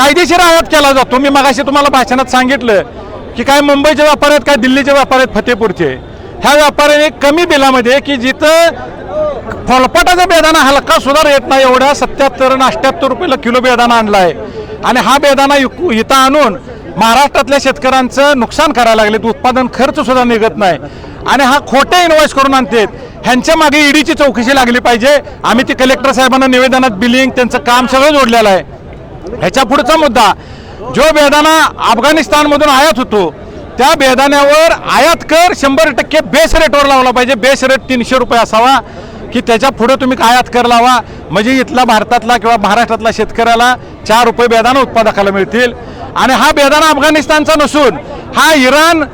कायदेशीर आयात केला जातो. मी मगाशी तुम्हाला भाषणात सांगितलं की काय मुंबईचे व्यापार आहेत काय दिल्लीचे व्यापार आहेत फतेपूरचे. ह्या व्यापाऱ्याने कमी बिलामध्ये की जिथं फळपटाचा बेदाना हलका सुद्धा येत नाही एवढ्या सत्याहत्तर आणि अठ्ठ्याहत्तर रुपयाला किलो बेदाना आणला आहे आणि हा बेदाना इथं आणून महाराष्ट्रातल्या शेतकऱ्यांचं नुकसान करायला लागले उत्पादन खर्च सुद्धा निघत नाही. आणि हा खोटे इन्व्हॉइस करून आणतेत. ह्यांच्या मागे ईडीची चौकशी लागली पाहिजे. आम्ही ती कलेक्टर साहेबांना निवेदनात बिलिंग त्यांचं काम सगळं जोडलेलं आहे. ह्याच्या पुढचा मुद्दा जो बेदाना अफगाणिस्तानमधून आयात होतो त्या बेदाण्यावर आयात कर शंभर टक्के बेस रेटवर लावला पाहिजे. बेस रेट तीनशे रुपये असावा की त्याच्या पुढे तुम्ही आयात कर लावा. म्हणजे इथला भारतातला किंवा महाराष्ट्रातला शेतकऱ्याला चार रुपये बेदाना उत्पादकाला मिळतील. आणि हा बेदाना अफगाणिस्तानचा नसून हा इराण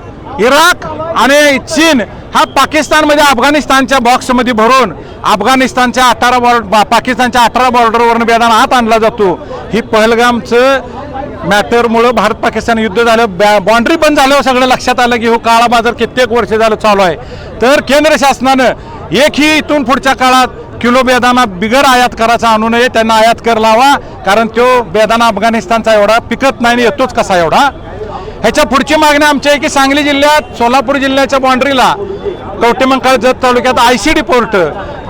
इराक आणि चीन हा पाकिस्तानमध्ये अफगाणिस्तानच्या बॉक्समध्ये भरून अफगाणिस्तानच्या अठरा बॉर्डर पाकिस्तानच्या अठरा बॉर्डरवरून बेदाना आत आणला जातो. ही पहलगामचं मॅटरमुळं भारत पाकिस्तान युद्ध झालं. बाँड्री बंद झाल्यावर सगळं लक्षात आलं की हो काळा बाजार कित्येक वर्ष झालं चालू आहे. तर केंद्र शासनानं एकही इथून पुढच्या काळात किलो बेदाना बिगर आयात करायचा आणू नये. त्यांना आयात कर लावा. कारण तो बेदाना अफगाणिस्तानचा एवढा पिकत नाही येतोच कसा एवढा? ह्याच्या पुढची मागणी आमची आहे की सांगली जिल्ह्यात सोलापूर जिल्ह्याच्या बाँड्रीला कवटेमंकाळ जत तालुक्यात आय सी डी पोर्ट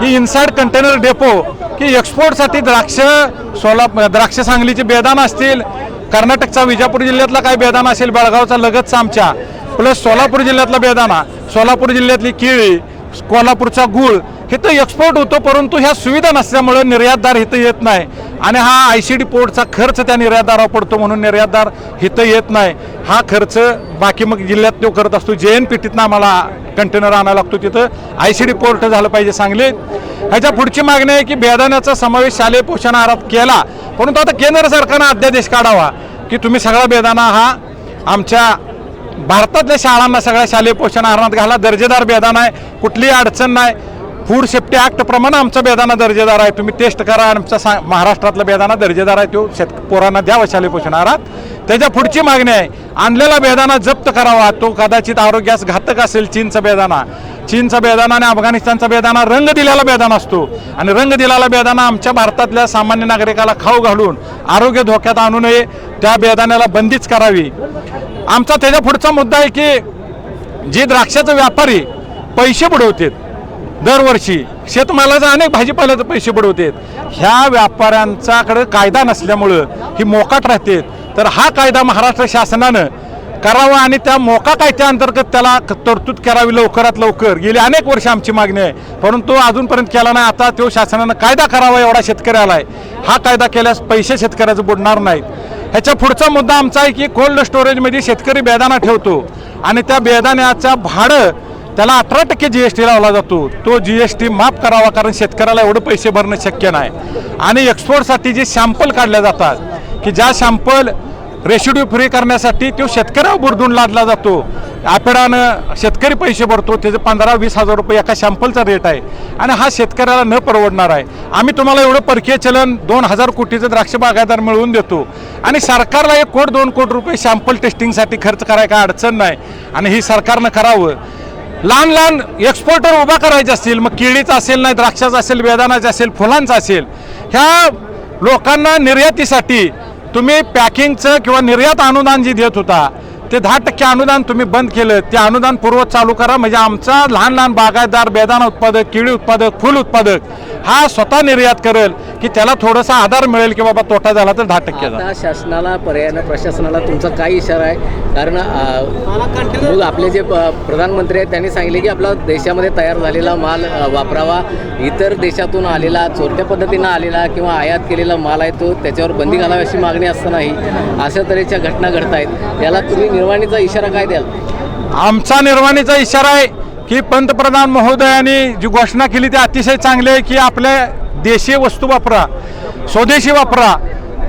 ही इन्साइड कंटेनर डेपो की एक्सपोर्टसाठी द्राक्ष सोला द्राक्ष सांगलीचे बेदान असतील कर्नाटकचा विजापूर जिल्ह्यातला काय बेदाना असेल बेळगावचा लगतचा आमच्या प्लस सोलापूर जिल्ह्यातला बेदाना सोलापूर जिल्ह्यातली केळी कोल्हापूरचा गुळ इथं एक्सपोर्ट होतो परंतु ह्या सुविधा नसल्यामुळे निर्यातदार इथं येत नाही. आणि हा आय सी डी पोर्टचा खर्च त्या निर्यातदारावर पडतो म्हणून निर्यातदार इथं येत नाही. हा खर्च बाकी मग जिल्ह्यात तो करत असतो. जे एन पी टीतनं आम्हाला कंटेनर आणायला लागतो तिथं. आय सी डी पोर्ट झालं पाहिजे सांगलीत. ह्याच्या पुढची मागणी आहे की बेदाण्याचा समावेश शालेय पोषण आहारात केला. परंतु आता केंद्र सरकारनं अध्यादेश काढावा की तुम्ही सगळा बेदाना हा आमच्या भारतातल्या शाळांना सगळ्या शालेय पोषण आहारात घाला. दर्जेदार बेदाना आहे. कुठलीही अडचण नाही. फूड सेफ्टी ॲक्ट प्रमाणे आमचा बेदाना दर्जेदार आहे. तुम्ही टेस्ट करा आमचा सा महाराष्ट्रातला बेदाना दर्जेदार आहे. तो शेत पोरांना द्यावा शालेय पोषण आहारात त्याच्या पुढची मागणी आहे. आणलेला बेदाना जप्त करावा. तो कदाचित आरोग्यास घातक असेल चीनचा बेदाना चीनचा बेदाना आणि अफगाणिस्तानचा बेदाना रंग दिलेला बेदाना असतो. आणि रंग दिलेला बेदाना आमच्या भारतातल्या सामान्य नागरिकाला खाऊ घालून आरोग्य धोक्यात आणू नये. त्या बेदाण्याला बंदीच करावी. आमचा त्याच्या पुढचा मुद्दा आहे की जे द्राक्षाचे व्यापारी पैसे बुडवतात दरवर्षी शेतमालाचा अनेक भाजीपाल्याचे पैसे बुडवतात. ह्या व्यापाऱ्यांच्याकडे कायदा नसल्यामुळं ही मोकाट राहते तर हा कायदा महाराष्ट्र शासनानं करावा आणि त्या मोका कायद्याअंतर्गत त्याला तरतूद करावी लवकरात लवकर. गेली अनेक वर्ष आमची मागणी आहे. परंतु अजूनपर्यंत केला नाही. आता तो शासनानं कायदा करावा एवढा शेतकऱ्याला आहे हा कायदा केल्यास पैसे शेतकऱ्याचं बुडणार नाहीत. ह्याच्या पुढचा मुद्दा आमचा आहे की कोल्ड स्टोरेजमध्ये शेतकरी बेदाना ठेवतो. आणि त्या बेदाण्याचं भाडं त्याला अठरा टक्के जी एस टी लावला जातो. तो जी एस टी माफ करावा कारण शेतकऱ्याला एवढं पैसे भरणं शक्य नाही. आणि एक्सपोर्टसाठी जे शॅम्पल काढले जातात की ज्या शॅम्पल रेशिड्यू फ्री करण्यासाठी तो शेतकऱ्यावर बुरडून लादला जातो. आपेडानं शेतकरी पैसे भरतो त्याचे पंधरा वीस हजार रुपये एका शॅम्पलचा रेट आहे. आणि हा शेतकऱ्याला न परवडणार आहे. आम्ही तुम्हाला एवढं परकीय चलन दोन हजार कोटीचं द्राक्ष बागायदार मिळवून देतो. आणि सरकारला एक कोट दोन कोटी रुपये शॅम्पल टेस्टिंगसाठी खर्च करायला काय अडचण नाही. आणि ही सरकारनं करावं. लहान लहान एक्सपोर्टर उभा करायचे असतील. मग केळीचा असेल नाही द्राक्षाचा असेल बेदानाचा असेल फुलांचा असेल. ह्या लोकांना निर्यातीसाठी तुम्ही पॅकिंगचं किंवा निर्यात अनुदान जे देत होता ते दहा टक्के अनुदान तुम्ही बंद केलं. ते अनुदान पूर्वत चालू करा. म्हणजे आमचा लहान लहान बागायतदार बेदाना उत्पादक केळी उत्पादक फुल उत्पादक हा स्वतः निर्यात करेल. की त्याला थोडासा आधार मिळेल की बाबा तोटा झाला तर दहा टक्के आता शासनाला पर्यायानं प्रशासनाला तुमचा काय इशारा आहे. कारण अ, मग आपले जे प- प्रधानमंत्री आहेत त्यांनी सांगितले की आपला देशामध्ये तयार झालेला माल अ, वापरावा. इतर देशातून आलेला चोरट्या पद्धतीनं आलेला किंवा आयात केलेला माल आहे तो त्याच्यावर बंदी घालावी अशी मागणी असतानाही अशा तऱ्हेच्या घटना घडत आहेत. याला तुम्ही निर्वाणीचा इशारा काय द्याल? आमचा निर्वाणीचा इशारा आहे की पंतप्रधान महोदयांनी जी घोषणा केली ती अतिशय चांगली आहे की आपल्या देशीय वस्तू वापरा स्वदेशी वापरा.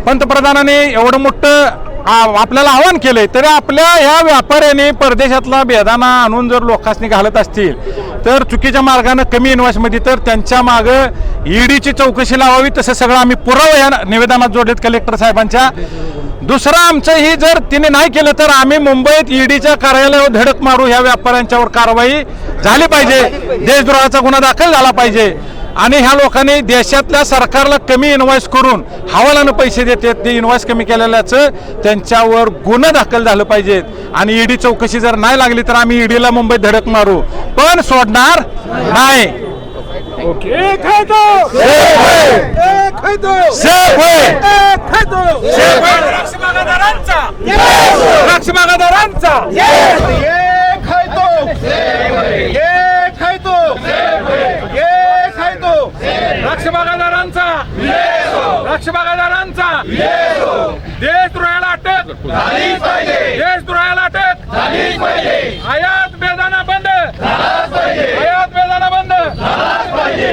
पंतप्रधानांनी एवढं मोठं आपल्याला आवाहन केलंय तरी आपल्या ह्या व्यापाऱ्याने परदेशातला बेदाना आणून जर लोकांनी घालत असतील तर चुकीच्या मार्गानं कमी इन्व्हेस्टमध्ये तर त्यांच्या मागं ईडीची चौकशी लावावी तसं सगळं आम्ही पुरावा या निवेदनात जोडलेत कलेक्टर साहेबांच्या. दुसरं आमचं ही जर तिने नाही केलं तर आम्ही मुंबईत ईडीच्या कार्यालयावर धडक मारू ह्या व्यापाऱ्यांच्यावर कारवाई झाली पाहिजे. देशद्रोहाचा गुन्हा दाखल झाला पाहिजे. आणि ह्या लोकांनी देशातल्या सरकारला कमी इन्व्हॉइस करून हवालानं पैसे देतात ते इन्व्हॉइस कमी केलेल्याचं त्यांच्यावर गुन्हा दाखल झालं पाहिजेत. आणि ईडी चौकशी जर नाही लागली तर आम्ही ईडीला मुंबईत धडक मारू. पण सोडणार नाही. एक है तो एक है तो सेफ होय. एक है तो द्राक्ष बागायतदारांचा द्राक्ष बागायतदारांचा एक है तो एक है तो एक है तो द्राक्ष बागायतदारांचा द्राक्ष बागायतदारांचा देशद्रोहाला अटक. देशद्रोहाला अटक. आयात पाहिजे आयात बेदाना बंद. झालाच पाहिजे आयात बेदाना बंद झालाच पाहिजे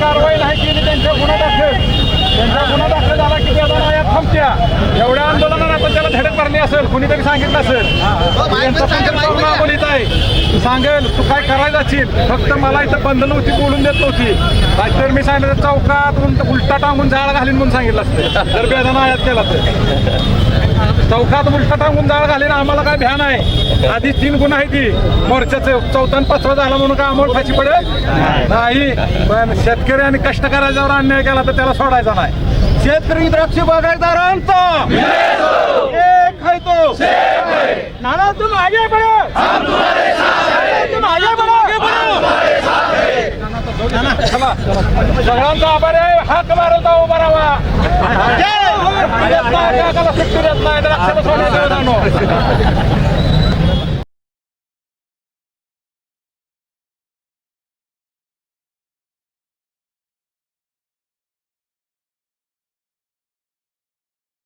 कारवाई नाही केली त्यांच्या गुन्हा दाखल. त्यांचा गुन्हा दाखल झाला की बेदाना आयात थांबत्या. एवढ्या आंदोलनात आता त्याला धडक भरली असेल कुणीतरी सांगितलं असेल. यांचा पंकज बोलीत आहे. तू सांगेल तू काय करायला असेल फक्त मला इथं बंधन होती बोलून देत नव्हती. नाहीतर मी सांगितलं चौकात उलट- उलटा टांगून जाळ घालीन म्हणून सांगितलं असतं. जर बेदाना आयात केला तर. चौकात उलटा टांगून जाळ घालीन आम्हाला काय भ्या नाही. आधी तीन गुन्हा आहे ती मोर्चाचे चौथा पाचवा झाला म्हणून काय आम्हाला फाशी पडेल नाही. पण शेतकरी आणि कष्टकऱ्याच्यावर अन्याय केला तर त्याला सोडायचा नाही. शेतकरी द्राक्ष बागायतदारांचा एक है तो. नाना तुम आगे बढ़ो. तुम आगे बढ़ो. सगळ्यांचा आभार आहे. हाक मारता उभा राहा. सुट्टी देत नाही. विधान.